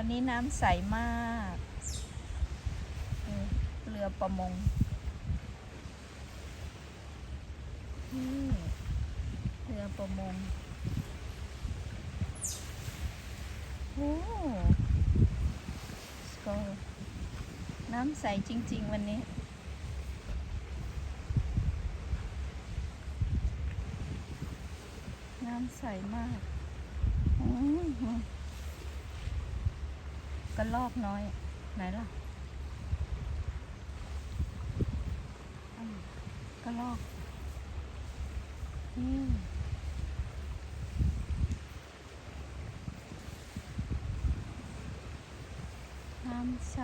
วันนี้น้ำใสมากเรือประมงนี่เรือประมงโอ้สกอน้ำใสจริง ๆ วันนี้น้ำใสมากอื้อ กระลอกน้อย ไหนล่ะกระลอกนี่น้ำใส